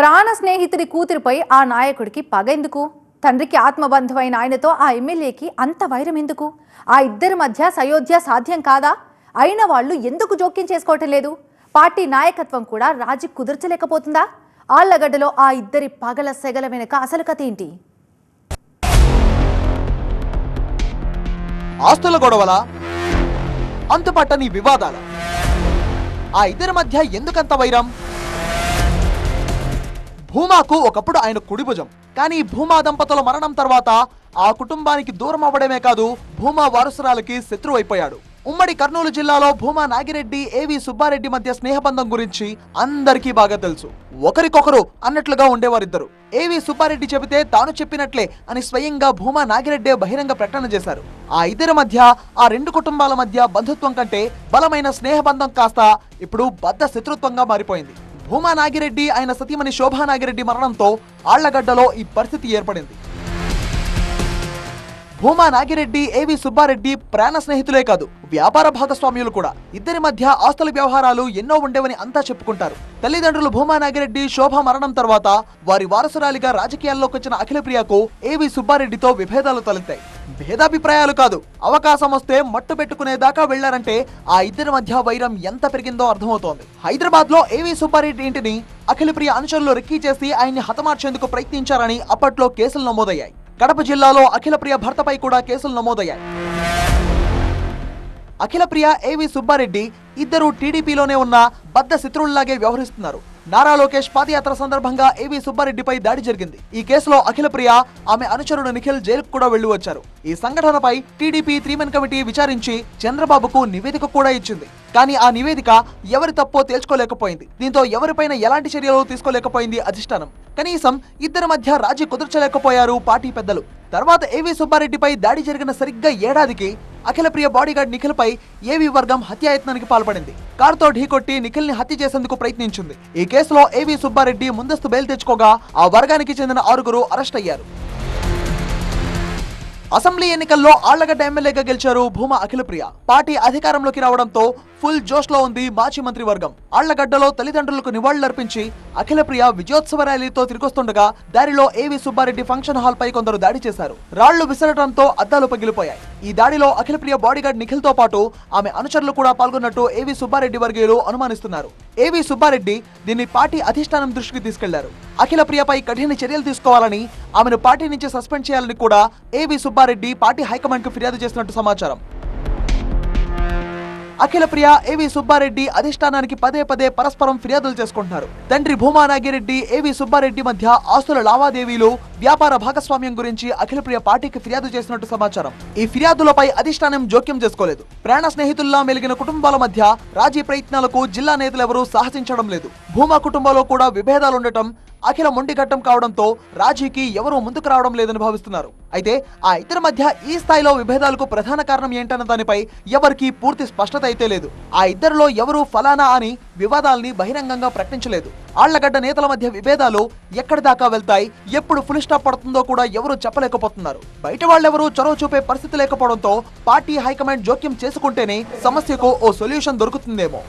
ప్రాణ స్నేహితుడి కూతురిపై ఆ నాయకుడికి పగ ఎందుకు? తండ్రికి ఆత్మబంధువైన ఆయనతో ఆ ఎమ్మెల్యేకి అంత వైరం ఎందుకు? ఆ ఇద్దరి మధ్య సయోధ్య సాధ్యం కాదా? అయిన వాళ్ళు ఎందుకు జోక్యం చేసుకోవటం లేదు? పార్టీ నాయకత్వం కూడా రాజీ కుదర్చలేకపోతుందా? ఆళ్ళగడ్డలో ఆ ఇద్దరి పగల సెగల వెనుక అసలు కథ ఏంటి? ఆస్తుల గొడవల? అంతుపట్టని వివాదాల? ఆ ఇద్దరి మధ్య ఎందుకంత వైరం? భూమాకు ఒకప్పుడు ఆయన కుడిభుజం. కానీ భూమా దంపతుల మరణం తర్వాత ఆ కుటుంబానికి దూరం అవ్వడమే కాదు భూమా వారసురాలకి శత్రువు అయిపోయాడు ఉమ్మడి కర్నూలు జిల్లాలో భూమా నాగిరెడ్డి ఏవి సుబ్బారెడ్డి మధ్య స్నేహబంధం గురించి అందరికీ బాగా తెలుసు. ఒకరికొకరు అన్నట్లుగా ఉండేవారిద్దరు. ఏవి సుబ్బారెడ్డి చెబితే తాను చెప్పినట్లే అని స్వయంగా భూమా నాగిరెడ్డే బహిరంగ ప్రకటన చేశారు. ఆ ఇద్దరి మధ్య ఆ రెండు కుటుంబాల మధ్య బంధుత్వం కంటే బలమైన స్నేహబంధం కాస్త ఇప్పుడు బద్ద శత్రుత్వంగా మారిపోయింది. భూమా నాగిరెడ్డి ఆయన సతీమణి శోభా నాగిరెడ్డి మరణంతో ఆళ్ళగడ్డలో ఈ పరిస్థితి ఏర్పడింది. భూమా నాగిరెడ్డి ఏవి సుబ్బారెడ్డి ప్రాణ స్నేహితులే కాదు వ్యాపార భాగస్వామ్యులు కూడా. ఇద్దరి మధ్య ఆస్తుల వ్యవహారాలు ఎన్నో ఉండేవని అంతా చెప్పుకుంటారు. తల్లిదండ్రులు భూమా నాగిరెడ్డి శోభ మరణం తర్వాత వారి వారసురాలిగా రాజకీయాల్లోకి వచ్చిన అఖిలప్రియకు ఏవి సుబ్బారెడ్డితో విభేదాలు తలెత్తాయి. భేదాభిప్రాయాలు కాదు. అవకాశం వస్తే మట్టు పెట్టుకునే దాకా వెళ్ళారంటే ఆ ఇద్దరి మధ్య వైరం ఎంత పెరిగిందో అర్థమవుతోంది. హైదరాబాద్లో ఏవి సుబ్బారెడ్డి ఇంటిని అఖిలప్రియ అనుచరులు రెక్కీ చేసి ఆయన్ని హతమార్చేందుకు ప్రయత్నించారని అప్పట్లో కేసులు నమోదయ్యాయి. కడప జిల్లాలో అఖిలప్రియ భర్తపై కూడా కేసులు నమోదయ్యాయి. అఖిలప్రియ ఏవి సుబ్బారెడ్డి ఇద్దరు టీడీపీలోనే ఉన్న బద్ద శత్రువుల్లాగే వ్యవహరిస్తున్నారు. నారా లోకేష్ పాదయాత్ర సందర్భంగా ఏవి సుబ్బారెడ్డిపై దాడి జరిగింది. ఈ కేసులో అఖిలప్రియ ఆమె అనుచరుడు నిఖిల్ జైలుకు కూడా వెళ్ళి వచ్చారు. ఈ సంఘటనపై టీడీపీ త్రీమెన్ కమిటీ విచారించి చంద్రబాబుకు నివేదిక కూడా ఇచ్చింది. కానీ ఆ నివేదిక ఎవరి తప్పో తేల్చుకోలేకపోయింది దీంతో ఎవరిపైన ఎలాంటి చర్యలు తీసుకోలేకపోయింది అధిష్టానం. కనీసం ఇద్దరి మధ్య రాజీ కుదర్చలేకపోయారు పార్టీ పెద్దలు. తర్వాత ఏవి సుబ్బారెడ్డిపై దాడి జరిగిన సరిగ్గా ఏడాదికి అఖిలప్రియ బాడీగార్డ్ నిఖిల్ పై ఏవి వర్గం హత్యాయత్నానికి పాల్పడింది? కారుతో ఢీకొట్టి నిఖిల్ని హత్య చేసేందుకు ప్రయత్నించింది. ఈ కేసులో ఏవి సుబ్బారెడ్డి ముందస్తు బెయిల్ తెచ్చుకోగా ఆ వర్గానికి చెందిన ఆరుగురు అరెస్ట్ అయ్యారు. అసెంబ్లీ ఎన్నికల్లో ఆళ్ళగడ్డ ఎమ్మెల్యేగా గెలిచారు భూమా అఖిలప్రియ పార్టీ అధికారంలోకి రావడంతో ఫుల్ జోష్లో ఉంది మాజీ మంత్రి వర్గం ఆళ్ళగడ్డలో తల్లిదండ్రులకు నివాళులర్పించి అఖిలప్రియ విజయోత్సవ ర్యాలీతో తిరిగొస్తుండగా దారిలో ఏవి సుబ్బారెడ్డి ఫంక్షన్ హాల్ పై కొందరు దాడి చేశారు. రాళ్ళు విసరడంతో అద్దాలు పగిలిపోయాయి. ఈ దాడిలో అఖిలప్రియ బాడీగార్డ్ నిఖిల్తో పాటు ఆమె అనుచరులు కూడా పాల్గొన్నట్టు ఏవి సుబ్బారెడ్డి వర్గీయులు అనుమానిస్తున్నారు. ఏవి సుబ్బారెడ్డి దీన్ని పార్టీ అధిష్టానం దృష్టికి తీసుకెళ్ళారు. అఖిలప్రియపై కఠిన చర్యలు తీసుకోవాలని ఆమెను పార్టీ నుంచి సస్పెండ్ చేయాలని కూడా ఏవి సుబ్బారెడ్డి పార్టీ హైకమాండ్కు ఫిర్యాదు చేసినట్టు సమాచారం. అఖిల ప్రియ ఏవి సుబ్బారెడ్డి అధిష్టానానికి పదే పదే పరస్పరం ఫిర్యాదులు చేసుకుంటున్నారు. తండ్రి భూమా నాగిరెడ్డి ఏవి సుబ్బారెడ్డి మధ్య ఆస్తుల లావాదేవీలు వ్యాపార భాగస్వామ్యం గురించి అఖిల ప్రియ పార్టీకి ఫిర్యాదు చేసినట్టు సమాచారం. ఈ ఫిర్యాదులపై అధిష్టానం జోక్యం చేసుకోలేదు. ప్రాణ స్నేహితుల్లా మెలిగిన కుటుంబాల మధ్య రాజీ ప్రయత్నాలకు జిల్లా నేతలెవరూ సాహసించడం లేదు. భూమా కుటుంబంలో కూడా విభేదాలుండటం అఖిల మొండిఘట్టం కావడంతో రాజీకి ఎవరూ ముందుకు రావడం లేదని భావిస్తున్నారు. అయితే ఆ ఇద్దరి మధ్య ఈ స్థాయిలో విభేదాలకు ప్రధాన కారణం ఏంటన్న దానిపై ఎవరికీ పూర్తి స్పష్టత అయితే లేదు. ఆ ఇద్దరిలో ఎవరూ ఫలానా అని వివాదాల్ని బహిరంగంగా ప్రకటించలేదు. ఆళ్ళగడ్డ నేతల మధ్య విభేదాలు ఎక్కడి దాకా వెళ్తాయి ఎప్పుడు ఫుల్ స్టాప్ పడుతుందో కూడా ఎవరు చెప్పలేకపోతున్నారు. బయట వాళ్ళెవరూ చొరవ చూపే పరిస్థితి లేకపోవడంతో పార్టీ హైకమాండ్ జోక్యం చేసుకుంటేనే సమస్యకు ఓ సొల్యూషన్ దొరుకుతుందేమో.